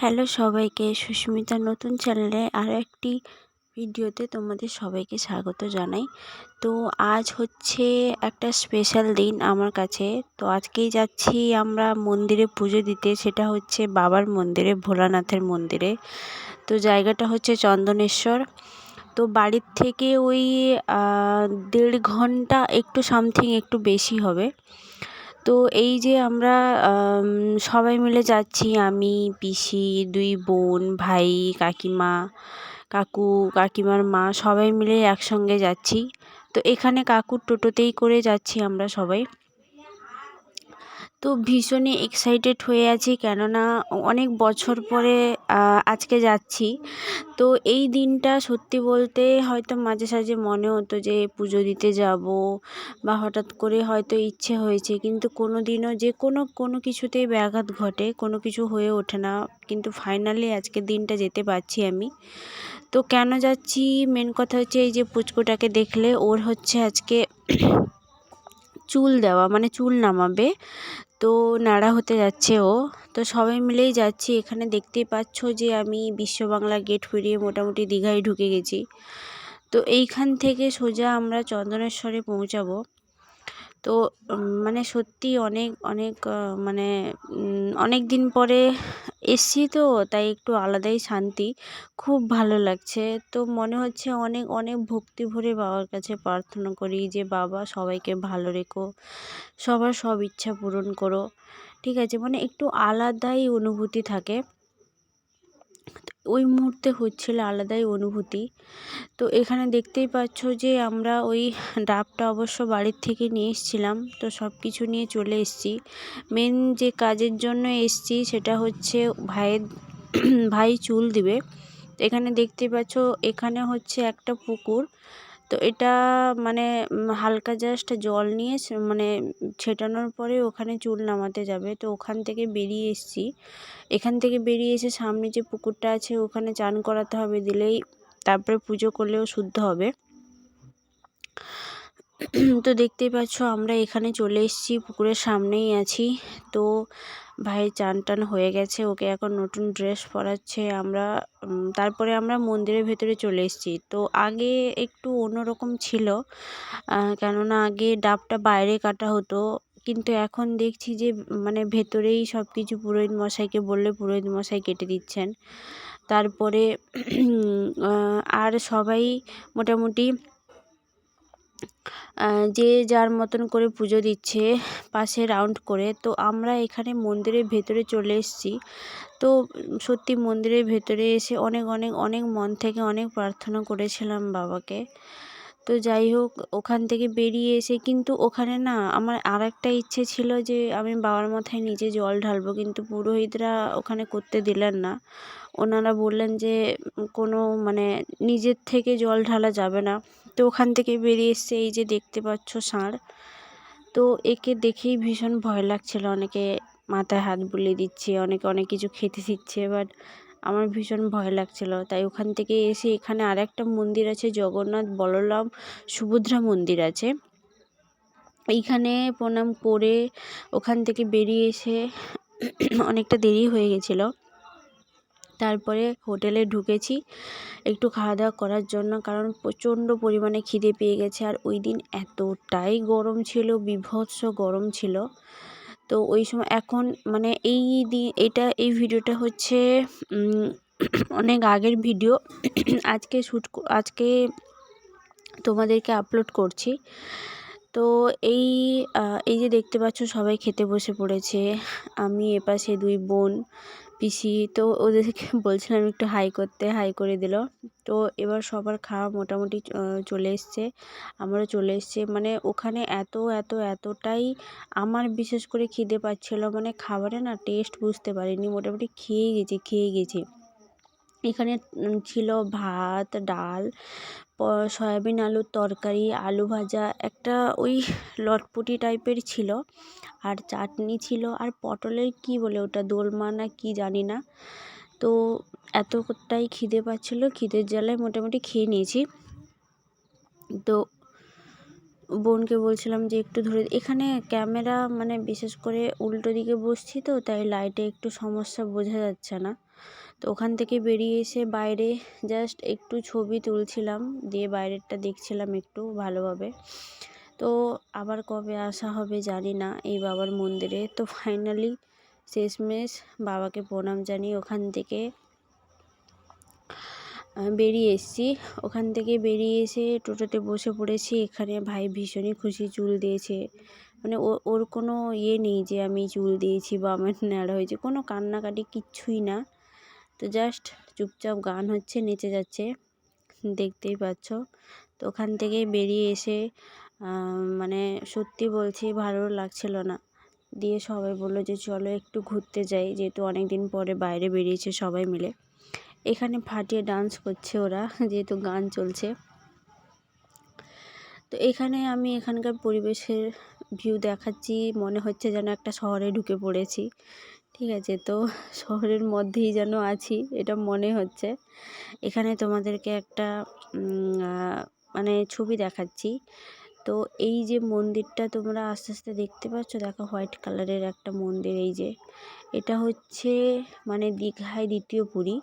Hello সবাইকে, সুস্মিতার নতুন চ্যানেলে আরও একটি ভিডিওতে তোমাদের সবাইকে স্বাগত জানাই। তো আজ হচ্ছে একটা স্পেশাল দিন আমার কাছে। তো আজকেই যাচ্ছি আমরা মন্দিরে পুজো দিতে, সেটা হচ্ছে বাবার মন্দিরে, ভোলানাথের মন্দিরে। তো জায়গাটা হচ্ছে চন্দনেশ্বর। তো বাড়ির থেকে ওই দেড় ঘণ্টা একটু সামথিং একটু বেশি হবে। তো এই যে আমরা সবাই মিলে যাচ্ছি, আমি, পিসি, দুই বোন, ভাই, কাকিমা, কাকু, কাকিমার মা, সবাই মিলে একসঙ্গে যাচ্ছি। তো এখানে কাকুর টোটোতেই করে যাচ্ছি আমরা সবাই। তো ভীষণই এক্সাইটেড হয়ে আছি কেননা অনেক বছর পরে আজকে যাচ্ছি। তো এই দিনটা সত্যি বলতে হয়তো মাঝে সাঝে মনে হতো যে পুজো দিতে যাব বা হঠাৎ করে হয়তো ইচ্ছে হয়েছে, কিন্তু কোনো দিনও যে কোনো কোনো কিছুতেই ব্যাঘাত ঘটে, কোনো কিছু হয়ে ওঠে না। কিন্তু ফাইনালি আজকের দিনটা যেতে পারছি আমি। তো কেন যাচ্ছি? মেন কথা হচ্ছে এই যে পুচকুটাকে দেখলে, ওর হচ্ছে আজকে চুল দেওয়া মানে চুল নামাবে। তো নাড়া হতে যাচ্ছে ও। তো সবাই মিলেই যাচ্ছি। এখানে দেখতেই পাচ্ছ যে আমি বিশ্ববাংলা গেট ফিরিয়ে মোটামুটি দীঘায় ঢুকে গেছি। তো এইখান থেকে সোজা আমরা চন্দনেশ্বরে পৌঁছাবো। তো মানে সত্যি অনেক অনেক মানে অনেক দিন পরে এসছি তো, তাই একটু আলাদাই শান্তি। খুব ভালো লাগছে। তো মনে হচ্ছে অনেক অনেক ভক্তি ভরে বাবার কাছে প্রার্থনা করি যে, বাবা, সবাইকে ভালো রেখো। সবার সব ইচ্ছা পূরণ করো। ঠিক আছে? মানে একটু আলাদাই অনুভূতি থাকে। ওই মুহূর্তে হচ্ছিল আলাদাই অনুভূতি। তো এখানে দেখতেই পাচ্ছ যে আমরা ওই ডাবটা অবশ্য বাড়ির থেকে নিয়ে এসছিলাম। তো সব কিছু নিয়ে চলে এসছি। মেন যে কাজের জন্য এসছি সেটা হচ্ছে ভাইয়ের, ভাই চুল দিবে। এখানে দেখতে পাচ্ছ, এখানে হচ্ছে একটা পুকুর। তো এটা মানে হালকা জাস্ট জল নিয়ে মানে ছেটানোর পরে ওখানে চুল নামাতে যাবে। তো ওখান থেকে বেরিয়ে এসেছি। এখান থেকে বেরিয়ে এসে সামনে যে পুকুরটা আছে, ওখানে চান করাতে হবে দিলেই তারপরে পুজো করলেও শুদ্ধ হবে। তো দেখতেই পাচ্ছ আমরা এখানে চলে এসেছি, পুকুরের সামনেই আছি। তো ভাইয়ের চান টান হয়ে গেছে, ওকে এখন নতুন ড্রেস পরাচ্ছে, আমরা তারপরে আমরা মন্দিরের ভেতরে চলে এসেছি। তো আগে একটু অন্যরকম ছিল কেননা আগে ডাবটা বাইরে কাটা হতো, কিন্তু এখন দেখছি যে মানে ভেতরেই সব কিছু পুরোহিত মশাইকে বললে পুরোহিত মশাই কেটে দিচ্ছেন। তারপরে আর সবাই মোটামুটি যে যার মতন করে পুজো দিচ্ছে, পাশে রাউন্ড করে। তো আমরা এখানে মন্দিরের ভেতরে চলে এসেছি। তো সত্যি মন্দিরের ভেতরে এসে অনেক অনেক অনেক মন থেকে অনেক প্রার্থনা করেছিলাম বাবাকে। তো যাই হোক, ওখান থেকে বেরিয়ে এসে কিন্তু ওখানে না আমার আর একটা ইচ্ছে ছিল যে আমি বাবার মাথায় নিজে জল ঢালবো, কিন্তু পুরোহিতরা ওখানে করতে দিলেন না। ওনারা বললেন যে, কোনো মানে নিজের থেকে জল ঢালা যাবে না। তো ওখান থেকে বেরিয়ে এসছে এই যে দেখতে পাচ্ছ ষাঁড়, তো একে দেখেই ভীষণ ভয় লাগছিল। অনেকে মাথায় হাত বুলিয়ে দিচ্ছে, অনেকে অনেক কিছু খেতে দিচ্ছে বাট আমার ভীষণ ভয় লাগছিল। তাই ওখান থেকে এসে এখানে আর একটা মন্দির আছে, জগন্নাথ বলরাম সুভদ্রা মন্দির আছে। এইখানে প্রণাম করে ওখান থেকে বেরিয়ে এসে অনেকটা দেরি হয়ে গেছিল। তারপরে হোটেলে ঢুকেছি একটু খাওয়া দাওয়া করার জন্য, কারণ প্রচণ্ড পরিমাণে খিদে পেয়ে গেছে। আর ওই দিন এতটাই গরম ছিল, বীভৎস গরম ছিল। তো ওই সময় এখন মানে এই এটা, এই ভিডিওটা হচ্ছে অনেক আগের ভিডিও। আজকে শ্যুট আজকে তোমাদেরকে আপলোড করছি। তো এই এই যে দেখতে পাচ্ছ সবাই খেতে বসে পড়েছে। আমি এপাশে দুই বোন পিসি। তো ওদেরকে বলছিলাম একটু হাই করতে, হাই করে দিল। তো এবার সবার খাওয়া মোটামুটি চলে এসছে। আমারও চলে এসছে। মানে ওখানে এত এত, এতটাই আমার বিশেষ করে খিদে পাচ্ছিল। মানে খাবারে না টেস্ট বুঝতে পারিনি। মোটামুটি খেয়ে গেছি খেয়ে গেছি। এখানে ছিল ভাত, ডাল সয়াবিন আলুর তরকারি, আলু ভাজা, একটা ওই লটপটি টাইপের ছিল। আর চাটনি ছিল। আর পটলের কী বলে ওটা? দোলমা না কী জানি না। তো এতটাই খিদে পাচ্ছিলো। খিদের জ্বালায় মোটামুটি খেয়ে নিয়েছি। তো বোনকে বলছিলাম যে একটু ধরে এখানে ক্যামেরা মানে বিশেষ করে উল্টো দিকে বসছি তো, তাই লাইটে একটু সমস্যা বোঝা যাচ্ছে না। তো ওখান থেকে বেরিয়ে এসে বাইরে জাস্ট একটু ছবি তুলছিলাম, দিয়ে বাইরেরটা দেখছিলাম একটু ভালোভাবে। তো আবার কবে আসা হবে জানি না, এই বাবার মন্দিরে। তো ফাইনালি শেষমেশ বাবাকে প্রণাম জানিয়ে ওখান থেকে বেরিয়ে এসেছি। ওখান থেকে বেরিয়ে এসে টোটোতে বসে পড়েছি, এখানে ভাই ভীষণই খুশি চুল দিয়েছে। মানে ওর কোনো ইয়ে নেই যে আমি চুল দিয়েছি বা আমার ন্যাড়া হয়েছে, কোনো কান্নাকাটি কিচ্ছুই না। তো জাস্ট চুপচাপ গান হচ্ছে, নেচে যাচ্ছে, দেখতেই পাচ্ছ। তো ওখান থেকে বেরিয়ে এসে মানে সত্যি বলছি ভালো লাগছিল না। দিয়ে সবাই বলল যে, চলো একটু ঘুরতে যাই। যেহেতু অনেক দিন পরে বাইরে বেরিয়েছে সবাই মিলে। এখানে ফাটিয়ে ডান্স করছে ওরা, যেহেতু গান চলছে। তো এখানে আমি এখানকার পরিবেশের ভিউ দেখাচ্ছি, মনে হচ্ছে যেন একটা শহরে ঢুকে পড়েছি। ঠিক আছে, তো শহরের মধ্যেই যেন আছি, এটা মনে হচ্ছে। এখানে তোমাদেরকে একটা মানে ছবি দেখাচ্ছি। তো এই যে মন্দিরটা তোমরা আস্তে আস্তে দেখতে পাচ্ছ, দেখো হোয়াইট কালারের একটা মন্দির এই যে। এটা হচ্ছে মানে দীঘায় দ্বিতীয় পুরী।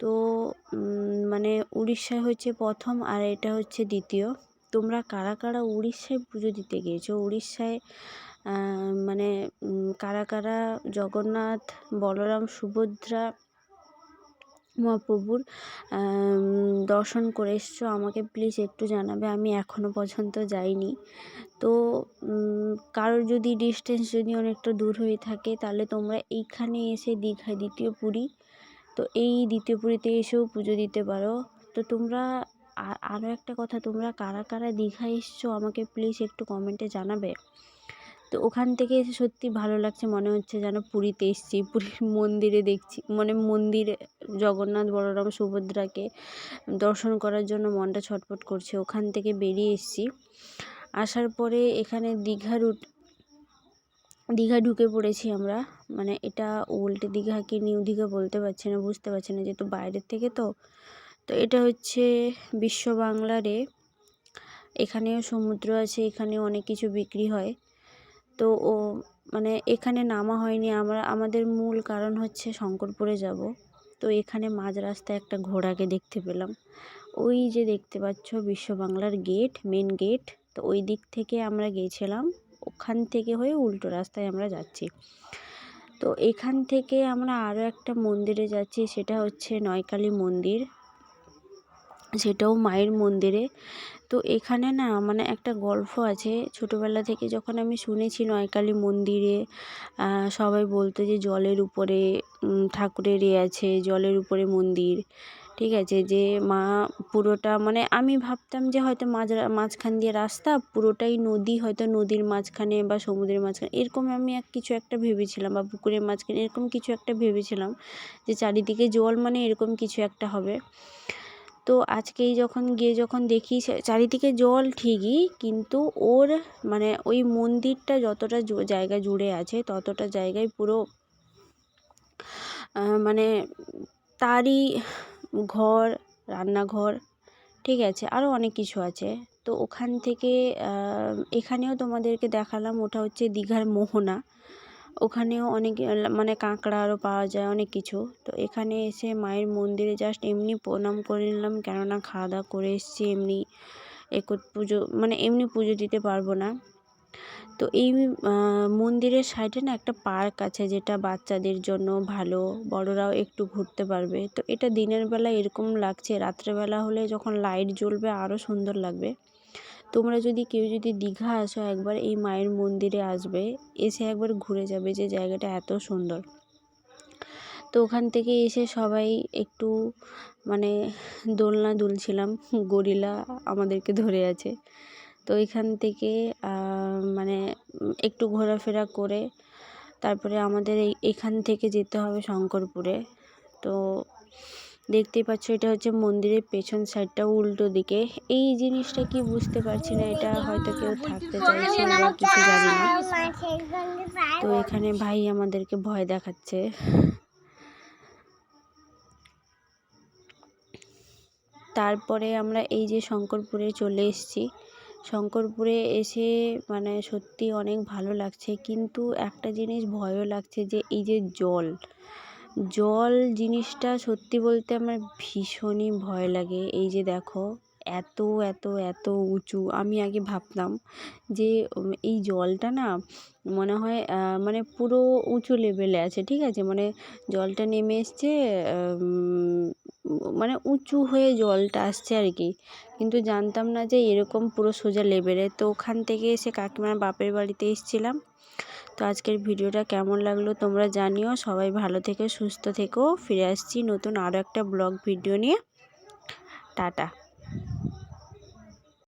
তো মানে উড়িষ্যায় হচ্ছে প্রথম আর এটা হচ্ছে দ্বিতীয়। তোমরা কারা কারা উড়িষ্যায় পুজো দিতে গিয়েছো? উড়িষ্যায় মানে কারা কারা জগন্নাথ, বলরাম, সুভদ্রা, মহাপ্রভুর দর্শন করে এসছো, আমাকে প্লিজ একটু জানাবে। আমি এখনও পর্যন্ত যাইনি। তো কারোর যদি ডিস্টেন্স যদি অনেকটা দূর হয়ে থাকে, তাহলে তোমরা এইখানে এসে দীঘায় দ্বিতীয় পুরী, তো এই দ্বিতীয় পুরীতে এসেও পুজো দিতে পারো। তো তোমরা আরও একটা কথা, তোমরা কারা কারা দীঘা এসছো আমাকে প্লিজ একটু কমেন্টে জানাবে। তো ওখান থেকে এসে সত্যি ভালো লাগছে, মনে হচ্ছে যেন পুরীতে এসেছি, পুরীর মন্দিরে দেখছি মানে মন্দিরে জগন্নাথ বলরাম সুভদ্রাকে দর্শন করার জন্য মনটা ছটফট করছে, ওখান থেকে বেরিয়ে এসেছি। আসার পরে এখানে দীঘা রুট দীঘা ঢুকে পড়েছি আমরা মানে এটা ওল্ড দীঘা কি নিউ দীঘা বলতে পারছি না, বুঝতে পারছি না, যেহেতু বাইরের থেকে তো। তো এটা হচ্ছে বিশ্ব বাংলারে এখানেও সমুদ্র আছে এখানেও অনেক কিছু বিক্রি হয়। তো ও মানে এখানে নামা হয়নি, আমরা, আমাদের মূল কারণ হচ্ছে শঙ্করপুরে যাব। তো এখানে মাঝ রাস্তায় একটা ঘোড়াকে দেখতে পেলাম। ওই যে দেখতে পাচ্ছ বিশ্ব বাংলার গেট, মেন গেট, তো ওই দিক থেকে আমরা গিয়েছিলাম ওখান থেকে হয়ে উল্টো রাস্তায় আমরা যাচ্ছি। তো এখান থেকে আমরা আরও একটা মন্দিরে যাচ্ছি, সেটা হচ্ছে নয়কালী মন্দির। সেটাও মায়ের মন্দিরে। তো এখানে না মানে একটা গল্প আছে, ছোটোবেলা থেকে যখন আমি শুনেছি নয়কালী মন্দিরে সবাই বলতো যে জলের উপরে ঠাকুরের এ আছে, জলের উপরে মন্দির, ঠিক আছে? যে মা পুরোটা মানে আমি ভাবতাম যে হয়তো মাঝ, মাঝখান দিয়ে রাস্তা, পুরোটাই নদী, হয়তো নদীর মাঝখানে বা সমুদ্রের মাঝখানে। এরকম আমি এক কিছু একটা ভেবেছিলাম বা পুকুরের মাঝখানে এরকম কিছু একটা ভেবেছিলাম যে চারিদিকে জল মানে এরকম কিছু একটা হবে। তো আজকেই যখন গিয়ে যখন দেখি চারিদিকে জল ঠিকই, কিন্তু ওর মানে ওই মন্দিরটা যতটা জায়গা জুড়ে আছে, ততটা জায়গায় পুরো মানে তারই ঘর, রান্নাঘর, ঠিক আছে আরও অনেক কিছু আছে। তো ওখান থেকে এখানেও তোমাদেরকে দেখালাম, ওটা হচ্ছে দীঘার মোহনা। ওখানেও অনেক মানে কাঁকড়া আরও পাওয়া যায়, অনেক কিছু। তো এখানে এসে মায়ের মন্দিরে জাস্ট এমনি প্রণাম করে নিলাম, কেননা খাওয়া দাওয়া করে এসেছি, এমনি একর পুজো মানে এমনি পুজো দিতে পারব না। তো এই মন্দিরের সাইডে না একটা পার্ক আছে, যেটা বাচ্চাদের জন্য ভালো, বড়রাও একটু ঘুরতে পারবে। তো এটা দিনের বেলা এরকম লাগছে, রাত্রেবেলা হলে যখন লাইট জ্বলবে আরও সুন্দর লাগবে। তোমরা যদি কেউ যদি দীঘা আসো, একবার এই মায়ের মন্দিরে আসবে, এসে একবার ঘুরে যাবে যে জায়গাটা এত সুন্দর। তো ওখান থেকে এসে সবাই একটু মানে দোলনা দুলছিলাম, গরিলা আমাদেরকে ধরে আছে। তো এখান থেকে মানে একটু ঘোরাফেরা করে, তারপরে আমাদের এই, এখান থেকে যেতে হবে শঙ্করপুরে। তো দেখতেই পাচ্ছ এটা হচ্ছে মন্দিরের পেছন সাইডটা উল্টো দিকে। এই জিনিসটা কি বুঝতে পারছি না, এটা হয়তো কেউ থাকতে চাইছে বা কিছু জানি না। তো এখানে ভাই আমাদেরকে ভয় দেখাচ্ছে। তারপরে আমরা এই যে শঙ্করপুরে চলে এসেছি। শঙ্করপুরে এসে মানে সত্যি অনেক ভালো লাগছে, কিন্তু একটা জিনিস ভয়ও লাগছে যে এই যে জল জল জিনিসটা সত্যি বলতে আমার ভীষণই ভয় লাগে। এই যে দেখো, এত এত এত উঁচু। আমি আগে ভাবতাম যে এই জলটা না মনে হয় মানে পুরো উঁচু লেভেলে আছে, ঠিক আছে? মানে জলটা নেমে এসছে মানে উঁচু হয়ে জলটা আসছে আর কি। কিন্তু জানতাম না যে এরকম পুরো সোজা লেভেলে তো ওখান থেকে এসে কাকিমার বাপের বাড়িতে এসেছিলাম। তো আজকের ভিডিওটা কেমন লাগল তোমরা জানিও। সবাই ভালো থেকে, সুস্থ থেকেও ফিরে আসছি নতুন আরও একটা ব্লগ ভিডিও নিয়ে। টাটা।